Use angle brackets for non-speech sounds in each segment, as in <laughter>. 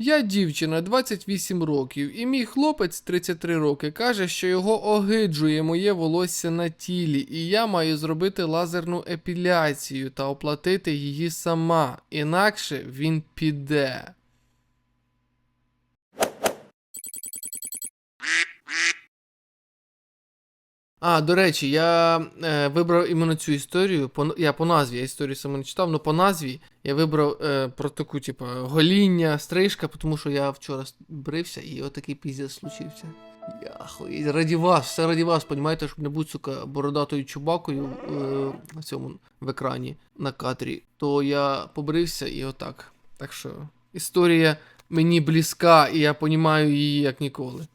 Я дівчина 28 років, і мій хлопець 33 роки каже, що його огиджує моє волосся на тілі, і я маю зробити лазерну епіляцію та оплатити її сама, інакше він піде. А, до речі, я е, вибрав іменно цю історію. По, я по назві, я історію саме не читав, але по назві я вибрав е, про таку, типу, гоління, стрижка, тому що я вчора брився і отакий піздець случився. Я раді вас, все раді вас, понімаєте, щоб не бути, сука, бородатою чубакою е, цьому в екрані на кадрі, то я побрився і отак. Так що історія мені близька, і я понімаю її як ніколи.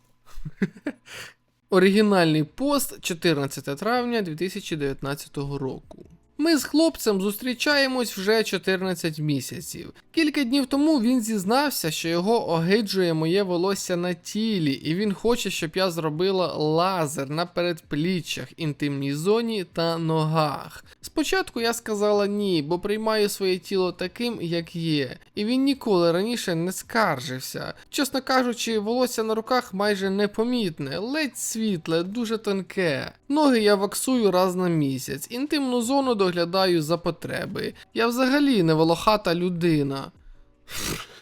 <laughs> Оригінальний пост 14 травня 2019 року. Ми з хлопцем зустрічаємось вже 14 місяців. Кілька днів тому він зізнався, що його огиджує моє волосся на тілі, і він хоче, щоб я зробила лазер на передпліччях, інтимній зоні та ногах. Спочатку я сказала ні, бо приймаю своє тіло таким, як є, і він ніколи раніше не скаржився. Чесно кажучи, волосся на руках майже непомітне, ледь світле, дуже тонке. Ноги я ваксую раз на місяць, інтимну зону доглядаю за потреби. Я взагалі не волохата людина.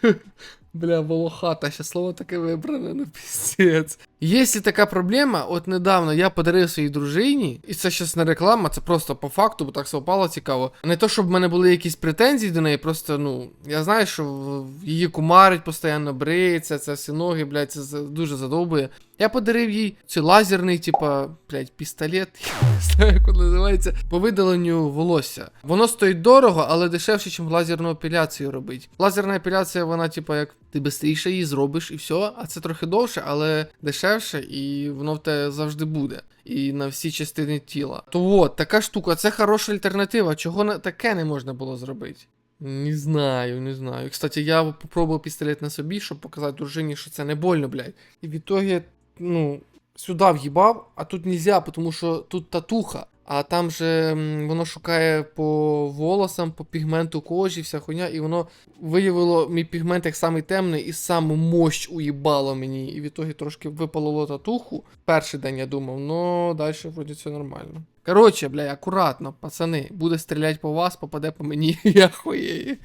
<laughs> Бля, волохата, ще слово таке вибране, ну піздець. Якщо така проблема, от недавно я подарив своїй дружині, і це щас не реклама, це просто по факту, бо так совпало цікаво. Не то, щоб в мене були якісь претензії до неї, просто, ну, я знаю, що її кумарить постійно бриється, це всі ноги, блядь, це дуже задовбує. Я подарив їй цей лазерний, типа, блядь, пістолет, <laughs> я не знаю, як він називається, по видаленню волосся. Воно стоїть дорого, але дешевше, ніж лазерну епіляцію робити. Лазерна епіляція, вона, типа, як ти швидше її зробиш і все, а це трохи довше, але дешевше, і воно в тебе завжди буде. І на всі частини тіла. То от, така штука, це хороша альтернатива. Чого не, таке не можна було зробити? Не знаю, не знаю. Кстати, я попробував пістолет на собі, щоб показати дружині, що це не больно, блядь. І в ітогі, ну, сюди в'їбав, а тут нельзя, тому що тут татуха. А там же воно шукає по волосам, по пігменту кожі, вся хуйня, і воно виявило мій пігмент як самий темний і саму мощ уїбало мені. І в ітогі трошки випалило татуху. Перший день я думав, ну далі вроді все нормально. Коротше, бля, акуратно, пацани, буде стріляти по вас, попаде по мені, <laughs> я хуєю.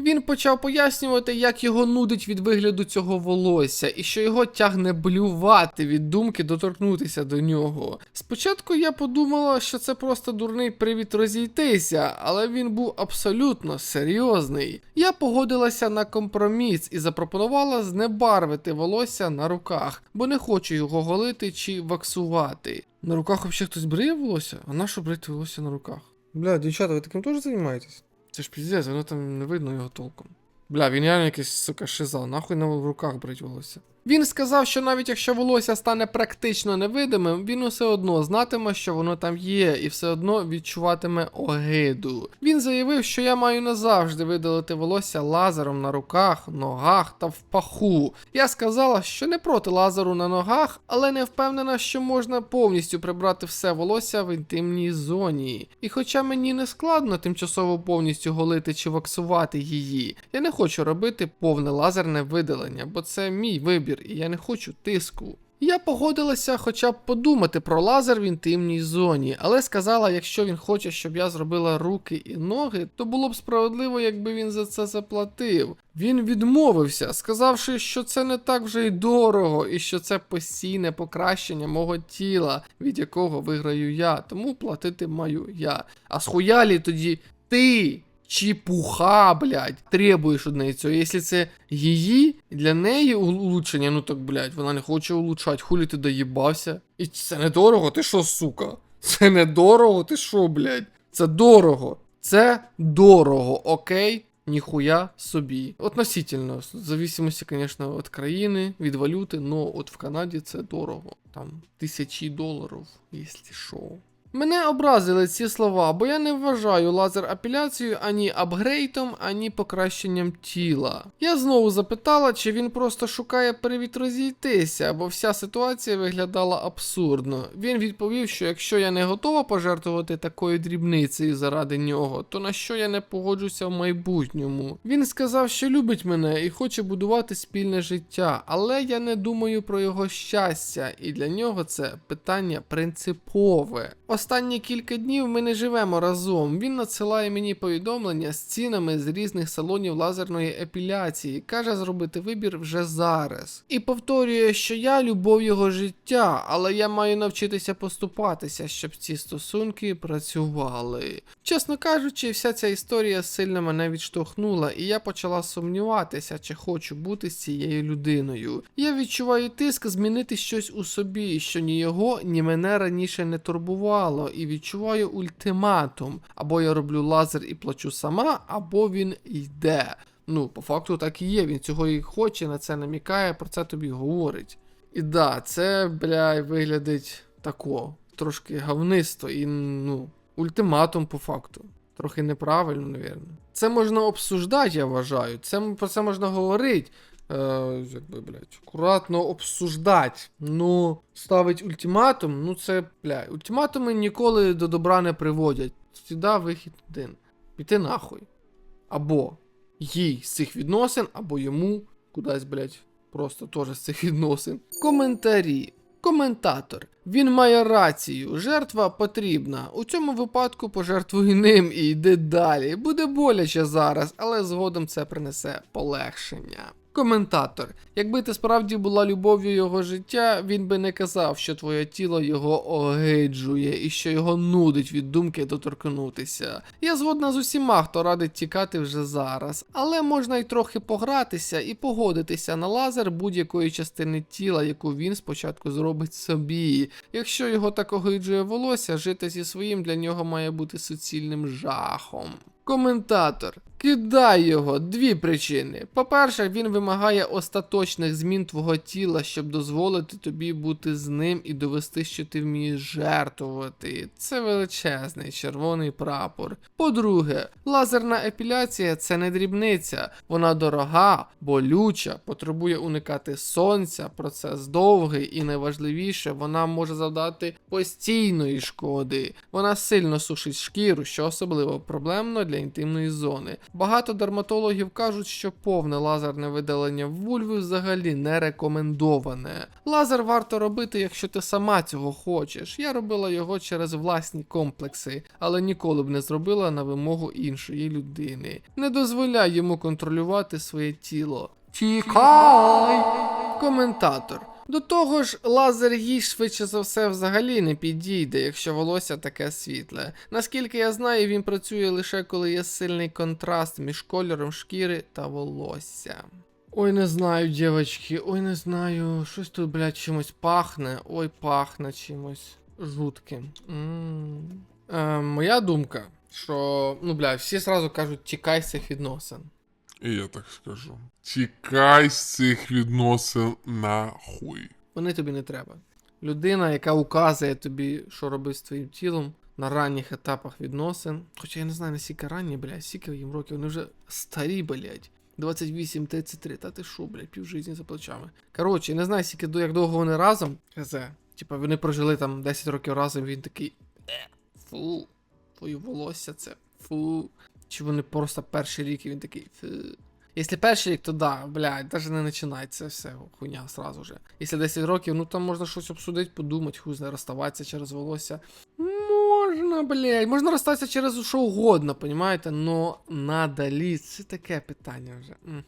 Він почав пояснювати, як його нудить від вигляду цього волосся, і що його тягне блювати від думки доторкнутися до нього. Спочатку я подумала, що це просто дурний привід розійтися, але він був абсолютно серйозний. Я погодилася на компроміс і запропонувала знебарвити волосся на руках, бо не хочу його голити чи ваксувати. На руках взагалі хтось бриє волосся? А на що брити волосся на руках? Бля, дівчата, ви таким теж займаєтесь? Це ж піздець, воно там не видно його толком. Бля, він реально якийсь, сука, шиза, нахуй на в руках брить волосся. Він сказав, що навіть якщо волосся стане практично невидимим, він усе одно знатиме, що воно там є, і все одно відчуватиме огиду. Він заявив, що я маю назавжди видалити волосся лазером на руках, ногах та в паху. Я сказала, що не проти лазеру на ногах, але не впевнена, що можна повністю прибрати все волосся в інтимній зоні. І хоча мені не складно тимчасово повністю голити чи ваксувати її, я не хочу робити повне лазерне видалення, бо це мій вибір, і я не хочу тиску. Я погодилася хоча б подумати про лазер в інтимній зоні, але сказала, якщо він хоче, щоб я зробила руки і ноги, то було б справедливо, якби він за це заплатив. Він відмовився, сказавши, що це не так вже й дорого, і що це постійне покращення мого тіла, від якого виграю я, тому платити маю я. А схуялі тоді ти. Чепуха, блядь, требуєш од неї цього. Якщо це її, для неї улучшення, ну так, блядь, вона не хоче улучшати, хулі ти доїбався. І це недорого, ти що, сука? Це недорого, ти що, блядь? Це дорого. Це дорого, окей? Ніхуя собі. Относительно, в зависимості, звісно, від країни, від валюти, но от в Канаді це дорого. Там тисячі доларів, якщо що. Мене образили ці слова, бо я не вважаю лазер апеляцією ані апгрейдом, ані покращенням тіла. Я знову запитала, чи він просто шукає привід розійтися, бо вся ситуація виглядала абсурдно. Він відповів, що якщо я не готова пожертвувати такою дрібницею заради нього, то на що я не погоджуся в майбутньому. Він сказав, що любить мене і хоче будувати спільне життя, але я не думаю про його щастя, і для нього це питання принципове. Останні кілька днів ми не живемо разом. Він надсилає мені повідомлення з цінами з різних салонів лазерної епіляції, каже зробити вибір вже зараз. І повторює, що я любов його життя, але я маю навчитися поступатися, щоб ці стосунки працювали. Чесно кажучи, вся ця історія сильно мене відштовхнула, і я почала сумніватися, чи хочу бути з цією людиною. Я відчуваю тиск змінити щось у собі, що ні його, ні мене раніше не турбувало, і відчуваю ультиматум: або я роблю лазер і плачу сама, або він йде. Ну, по факту так і є. Він цього і хоче, на це намікає, про це тобі говорить. І да, це, бля, виглядить тако, трошки гавнисто і, ну, ультиматум по факту. Трохи неправильно, навірно. Це можна обсуждати, я вважаю. Це, про це можна говорити. Е, якби, блядь, акуратно обсуждати. Ну, ставить ультиматум, ну це, бля, ультиматуми ніколи до добра не приводять. Всіда вихід один. Піти нахуй. Або їй з цих відносин, або йому кудись, блядь, просто теж з цих відносин. Коментарі. Коментатор. Він має рацію. Жертва потрібна. У цьому випадку пожертвуй ним і йди далі. Буде боляче зараз, але згодом це принесе полегшення. Коментатор. Якби ти справді була любов'ю його життя, він би не казав, що твоє тіло його огиджує і що його нудить від думки доторкнутися. Я згодна з усіма, хто радить тікати вже зараз, але можна й трохи погратися і погодитися на лазер будь-якої частини тіла, яку він спочатку зробить собі. Якщо його так огиджує волосся, жити зі своїм для нього має бути суцільним жахом. Коментатор. Кидай його дві причини. По-перше, він вимагає остаточних змін твого тіла, щоб дозволити тобі бути з ним і довести, що ти вмієш жертвувати. Це величезний червоний прапор. По-друге, лазерна епіляція це не дрібниця. Вона дорога, болюча, потребує уникати сонця, процес довгий і найважливіше, вона може завдати постійної шкоди. Вона сильно сушить шкіру, що особливо проблемно для інтимної зони. Багато дерматологів кажуть, що повне лазерне видалення вульви взагалі не рекомендоване. Лазер варто робити, якщо ти сама цього хочеш. Я робила його через власні комплекси, але ніколи б не зробила на вимогу іншої людини. Не дозволяй йому контролювати своє тіло. Тікай! Коментатор. До того ж, лазер їй швидше за все взагалі не підійде, якщо волосся таке світле. Наскільки я знаю, він працює лише коли є сильний контраст між кольором шкіри та волосся. Ой, не знаю, дівчатки, ой, не знаю. Щось тут, блядь, чимось пахне. Ой, пахне чимось жутким. Е, моя думка, що, ну, блядь, всі сразу кажуть, тікай з цих відносин. І я так скажу. Тікай з цих відносин нахуй. Вони тобі не треба. Людина, яка указує тобі, що робити з твоїм тілом на ранніх етапах відносин. Хоча я не знаю, наскільки ранні, блядь, скільки їм років, вони вже старі, блядь. 28-33, та ти шо, блядь, півжитті за плечами. Коротше, я не знаю, скільки як довго вони разом. Хз. Типа вони прожили там 10 років разом, він такий. «Е, Фу, твої волосся це. Фу. Чи вони просто перший рік і він такий. Якщо перший рік, то да, блядь, навіть не починається все хуйня сразу же. Якщо 10 років, ну там можна щось обсудити, подумати, хуй знає, розставатися через волосся. Можна, блядь, можна розстатися через що угодно, понімаєте? Но надалі. Це таке питання вже.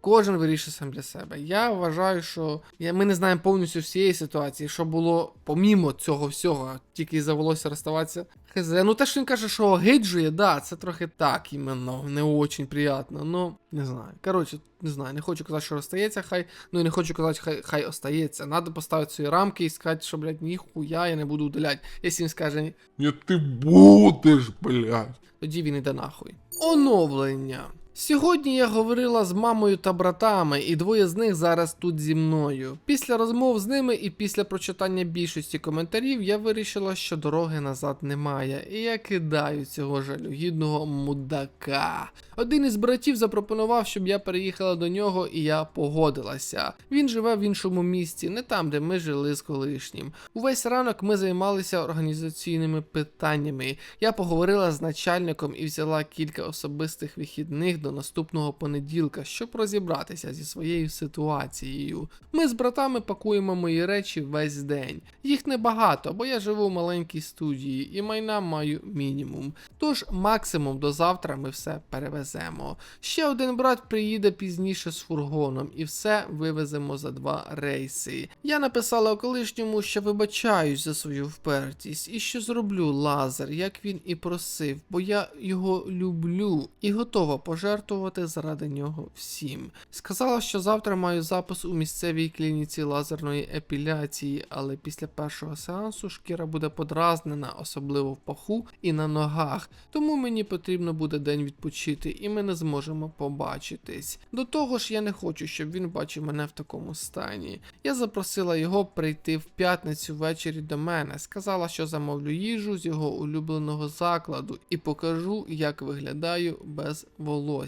Кожен вирішує сам для себе. Я вважаю, що ми не знаємо повністю всієї ситуації, що було помімо цього всього, тільки за волосся розставатися. Хз. Ну те, що він каже, що огиджує, да, це трохи так іменно, не очень приятно. Ну, не знаю. Коротше, не знаю, не хочу казати, що розстається, хай. Ну і не хочу казати, хай хай остається. Надо поставити свої рамки і сказати, що, блядь, ніхуя я не буду удаляти. Якщо він скаже, Ні, ти будеш, блядь. тоді він іде нахуй. Оновлення. Сьогодні я говорила з мамою та братами, і двоє з них зараз тут зі мною. Після розмов з ними і після прочитання більшості коментарів я вирішила, що дороги назад немає, і я кидаю цього жалюгідного мудака. Один із братів запропонував, щоб я переїхала до нього, і я погодилася. Він живе в іншому місті, не там, де ми жили з колишнім. Увесь ранок ми займалися організаційними питаннями. Я поговорила з начальником і взяла кілька особистих вихідних до наступного понеділка, щоб розібратися зі своєю ситуацією. Ми з братами пакуємо мої речі весь день. Їх небагато, бо я живу в маленькій студії і майна маю мінімум. Тож максимум до завтра ми все перевеземо. Ще один брат приїде пізніше з фургоном і все вивеземо за два рейси. Я написала колишньому, що вибачаюсь за свою впертість і що зроблю лазер, як він і просив, бо я його люблю і готова пожертвувати заради нього всім. Сказала, що завтра маю запис у місцевій клініці лазерної епіляції, але після першого сеансу шкіра буде подразнена, особливо в паху і на ногах, тому мені потрібно буде день відпочити, і ми не зможемо побачитись. До того ж, я не хочу, щоб він бачив мене в такому стані. Я запросила його прийти в п'ятницю ввечері до мене, сказала, що замовлю їжу з його улюбленого закладу і покажу, як виглядаю без волосся.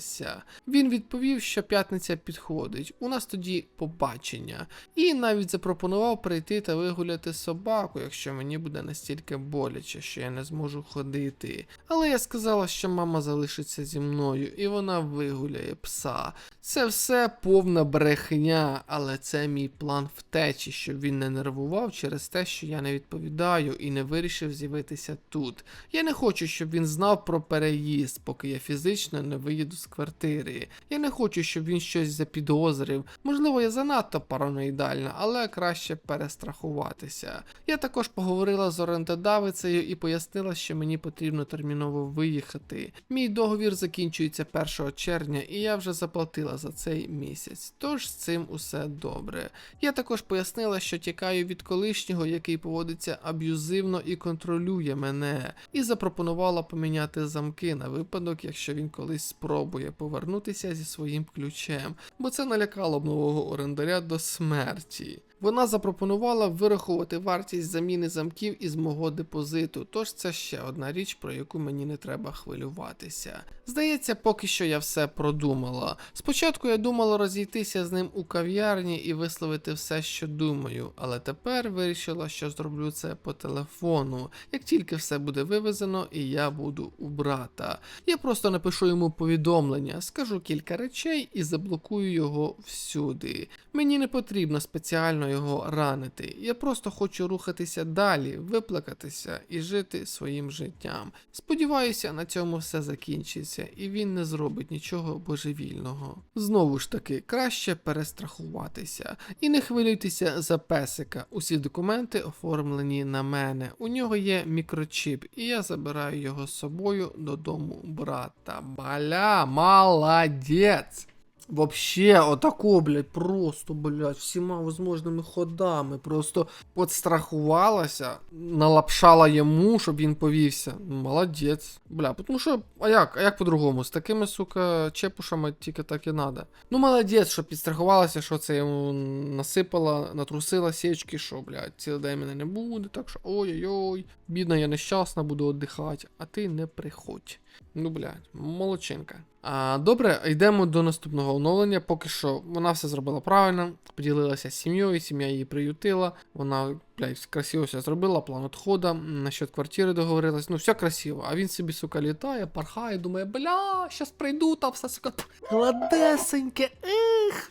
Він відповів, що п'ятниця підходить. У нас тоді побачення. І навіть запропонував прийти та вигуляти собаку, якщо мені буде настільки боляче, що я не зможу ходити. Але я сказала, що мама залишиться зі мною, і вона вигуляє пса. Це все повна брехня, але це мій план втечі, щоб він не нервував через те, що я не відповідаю і не вирішив з'явитися тут. Я не хочу, щоб він знав про переїзд, поки я фізично не виїду квартири. Я не хочу, щоб він щось запідозрив. Можливо, я занадто параноїдальна, але краще перестрахуватися. Я також поговорила з орендодавицею і пояснила, що мені потрібно терміново виїхати. Мій договір закінчується 1 червня, і я вже заплатила за цей місяць. Тож з цим усе добре. Я також пояснила, що тікаю від колишнього, який поводиться аб'юзивно і контролює мене, і запропонувала поміняти замки на випадок, якщо він колись спробує повернутися зі своїм ключем, бо це налякало б нового орендаря до смерті. Вона запропонувала вирахувати вартість заміни замків із мого депозиту, тож це ще одна річ, про яку мені не треба хвилюватися. Здається, поки що я все продумала. Спочатку я думала розійтися з ним у кав'ярні і висловити все, що думаю, але тепер вирішила, що зроблю це по телефону, як тільки все буде вивезено і я буду у брата. Я просто напишу йому повідомлення, скажу кілька речей і заблокую його всюди. Мені не потрібно спеціально його ранити. Я просто хочу рухатися далі, виплакатися і жити своїм життям. Сподіваюся, на цьому все закінчиться, і він не зробить нічого божевільного. Знову ж таки, краще перестрахуватися. І не хвилюйтеся за песика. Усі документи оформлені на мене. У нього є мікрочіп, і я забираю його з собою додому брата. Баля, молодець! Вообще, отако, блядь, просто, блядь, всіма возможними ходами. Просто подстрахувалася, налапшала йому, щоб він повівся. Молодець. Бля, тому що, а як? А як по-другому? З такими, сука, чепушами тільки так і надо. Ну, молодець, що підстрахувалася, що це йому насипала, натрусила сечки, що, блядь, цілий день мене не буде, так що ой-ой-ой, бідна, я нещасна, буду віддихати, а ти не приходь. Ну, блядь, молодчинка. А, добре, йдемо до наступного оновлення. Поки що вона все зробила правильно, поділилася з сім'єю, сім'я її приютила. Вона, блядь, красиво все зробила, план відходу, насчет квартири договорилась. Ну, все красиво. А він собі, сука, літає, пархає, думає, бля, щас прийду, там все, сука, гладесеньке, ех.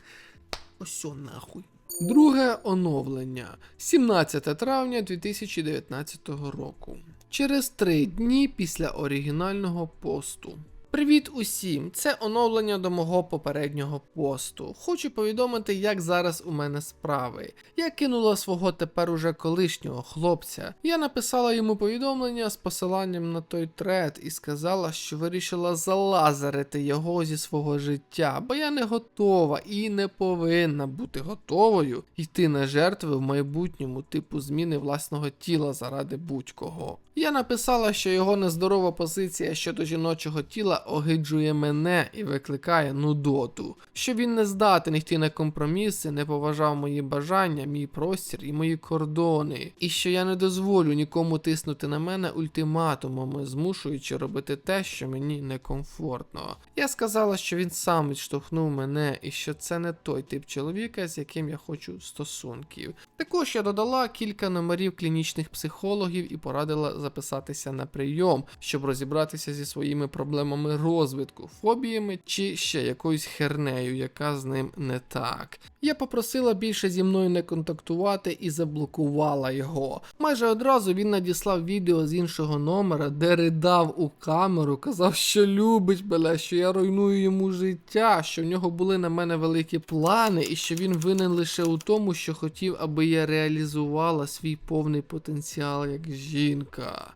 Ось нахуй. Друге оновлення 17 травня 2019 року. Через три дні після оригінального посту. Привіт усім! Це оновлення до мого попереднього посту. Хочу повідомити, як зараз у мене справи. Я кинула свого тепер уже колишнього хлопця. Я написала йому повідомлення з посиланням на той тред і сказала, що вирішила залазерити його зі свого життя, бо я не готова і не повинна бути готовою йти на жертви в майбутньому типу зміни власного тіла заради будь-кого. Я написала, що його нездорова позиція щодо жіночого тіла огиджує мене і викликає нудоту, що він не здатен йти на компроміси, не поважав мої бажання, мій простір і мої кордони, і що я не дозволю нікому тиснути на мене ультиматумами, змушуючи робити те, що мені некомфортно. Я сказала, що він сам відштовхнув мене, і що це не той тип чоловіка, з яким я хочу стосунків. Також я додала кілька номерів клінічних психологів і порадила записатися на прийом, щоб розібратися зі своїми проблемами розвитку, фобіями чи ще якоюсь хернею, яка з ним не так. Я попросила більше зі мною не контактувати і заблокувала його. Майже одразу він надіслав відео з іншого номера, де ридав у камеру, казав, що любить мене, що я руйную йому життя, що в нього були на мене великі плани, і що він винен лише у тому, що хотів, аби я реалізувала свій повний потенціал як жінка.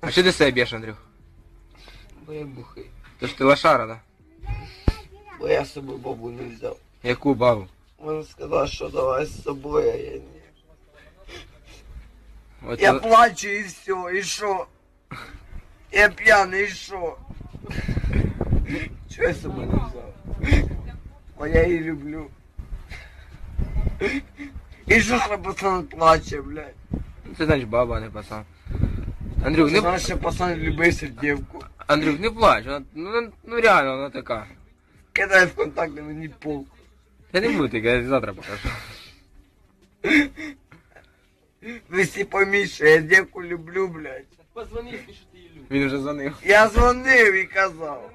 А що ти себе б'єш, Андрюх? Бо я бухий. То ж ти лошара, да? Бо я з собою бабу не взяв. Яку бабу? Вона сказала, що давай з собою, а я ні. От Я ви- плачу і все, і що? Я п'яний, і що? Чого я з собою не взяв? Бо я її люблю. І що ж пацан плаче, блядь? Це значить баба, а не пацан. Андрюх, Це не, значить, що пацан любить сердівку. Андрюх, не плач, вона, ну, ну реально вона така. Кидай в контакти мені пол. Я не буду таке, я завтра покажу. Ви всі пойміть, що я дівку люблю, блядь. Він вже дзвонив. Я дзвонив і казав.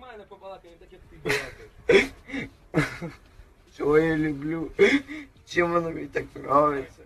Чого я люблю? Чим воно мені так подобається?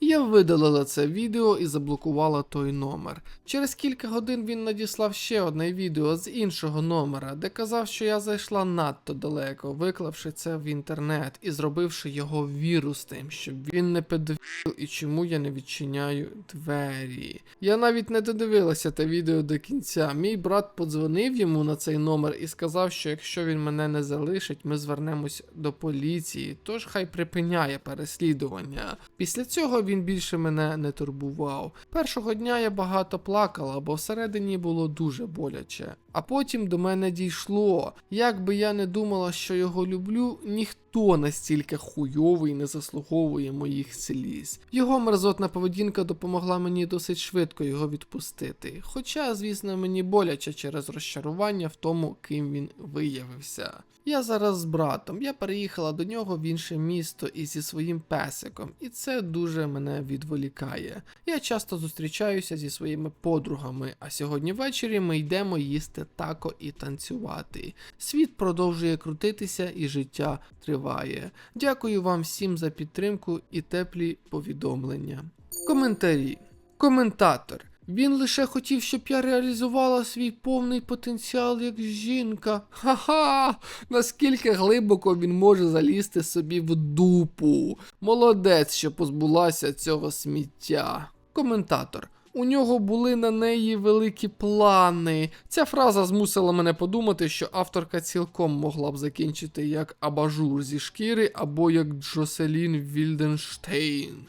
Я видалила це відео і заблокувала той номер. Через кілька годин він надіслав ще одне відео з іншого номера, де казав, що я зайшла надто далеко, виклавши це в інтернет і зробивши його вірусним, щоб він не педофіл і чому я не відчиняю двері. Я навіть не додивилася те відео до кінця. Мій брат подзвонив йому на цей номер і сказав, що якщо він мене не залишить, ми звернемось до поліції, тож хай припиняє переслідування. Після цього він більше мене не турбував. Першого дня я багато плакала, бо всередині було дуже боляче. А потім до мене дійшло. Як би я не думала, що його люблю, ніхто настільки хуйовий не заслуговує моїх сліз. Його мерзотна поведінка допомогла мені досить швидко його відпустити. Хоча, звісно, мені боляче через розчарування в тому, ким він виявився. Я зараз з братом. Я переїхала до нього в інше місто і зі своїм песиком, і це дуже мене відволікає. Я часто зустрічаюся зі своїми подругами, а сьогодні ввечері ми йдемо їсти тако і танцювати. Світ продовжує крутитися і життя триває. Дякую вам всім за підтримку і теплі повідомлення. Коментарі. Коментатор. Він лише хотів, щоб я реалізувала свій повний потенціал як жінка. Ха-ха! Наскільки глибоко він може залізти собі в дупу. Молодець, що позбулася цього сміття. Коментатор. У нього були на неї великі плани. Ця фраза змусила мене подумати, що авторка цілком могла б закінчити як абажур зі шкіри або як Джоселін Вільденштейн.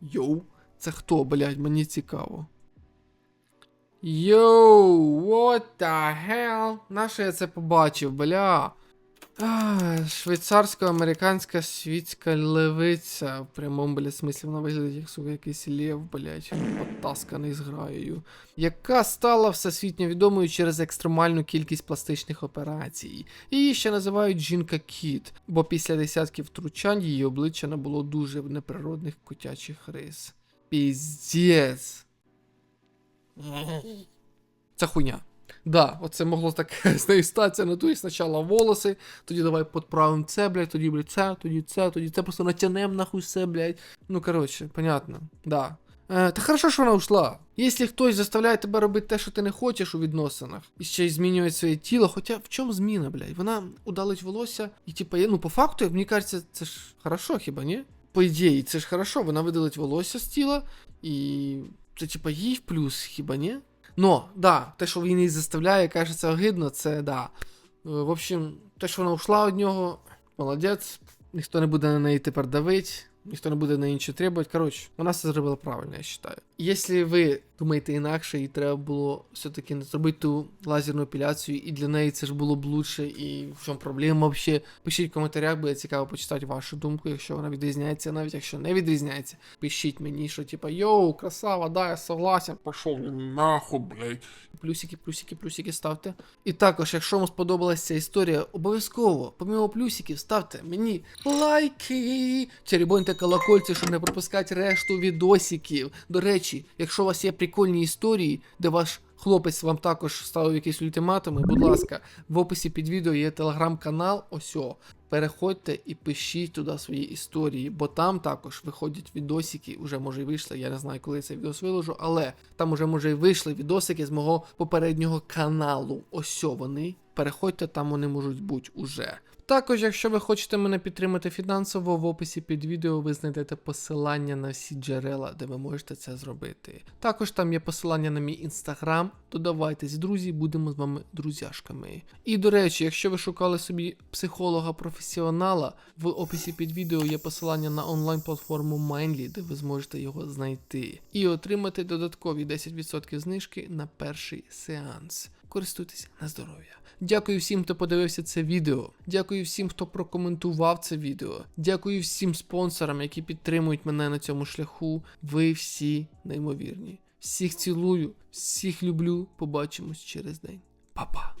Йоу, це хто, блядь, мені цікаво. Йоу, what the hell? Нащо я це побачив, бля? Швейцарсько-американська світська левиця. В прямому, блядь, смислі вона виглядає як сука, якийсь лев, блядь, потасканий з граєю. Яка стала всесвітньо відомою через екстремальну кількість пластичних операцій. Її ще називають жінка-кіт, бо після десятків втручань її обличчя набуло дуже неприродних котячих рис. Піздець. Це хуйня. Да, оце могло так <laughs> з нею статися, ну то спочатку волоси, тоді давай підправимо це, блядь, тоді, блядь, це, тоді це, тоді це, просто натянем нахуй все, блядь. Ну, коротше, понятно, да. Е, та хорошо, що вона ушла. Якщо хтось заставляє тебе робити те, що ти не хочеш у відносинах, і ще й змінює своє тіло, хоча в чому зміна, блядь? Вона удалить волосся, і типа, ну, по факту, як мені кажеться, це ж хорошо, хіба ні? По ідеї, це ж хорошо, вона видалить волосся з тіла, і це типа їй в плюс, хіба ні? Но, да, те, що він її заставляє, кажеться огидно, це да. Е, В общем, те, що вона ушла від нього, молодець. Ніхто не буде на неї тепер давити, ніхто не буде на інші требувати. Коротше, вона все зробила правильно, я вважаю. Якщо ви думаєте інакше, і треба було все-таки не зробити ту лазерну епіляцію, і для неї це ж було б лучше, і в чому проблема взагалі. Пишіть в коментарях, буде цікаво почитати вашу думку, якщо вона відрізняється, навіть якщо не відрізняється. Пишіть мені, що типа йоу, красава, да, я согласен. Він нахуй, блядь. Плюсики, плюсики, плюсики ставте. І також, якщо вам сподобалася ця історія, обов'язково, помимо плюсиків, ставте мені лайки, черебоньте колокольці, щоб не пропускати решту відосиків. До речі, якщо у вас є прикольні історії, де ваш хлопець вам також ставив якісь ультиматуми, будь ласка, в описі під відео є телеграм-канал. Осьо. Переходьте і пишіть туди свої історії, бо там також виходять відосики, уже може й вийшли. Я не знаю, коли цей відос виложу, але там уже може й вийшли відосики з мого попереднього каналу. Ось вони. Переходьте, там вони можуть бути уже. Також, якщо ви хочете мене підтримати фінансово, в описі під відео ви знайдете посилання на всі джерела, де ви можете це зробити. Також там є посилання на мій інстаграм. Додавайтесь, друзі, будемо з вами друзяшками. І до речі, якщо ви шукали собі психолога-професіонала, в описі під відео є посилання на онлайн-платформу Mindly, де ви зможете його знайти. І отримати додаткові 10% знижки на перший сеанс. Користуйтесь на здоров'я. Дякую всім, хто подивився це відео. Дякую всім, хто прокоментував це відео. Дякую всім спонсорам, які підтримують мене на цьому шляху. Ви всі неймовірні. Всіх цілую, всіх люблю. Побачимось через день. Па-па.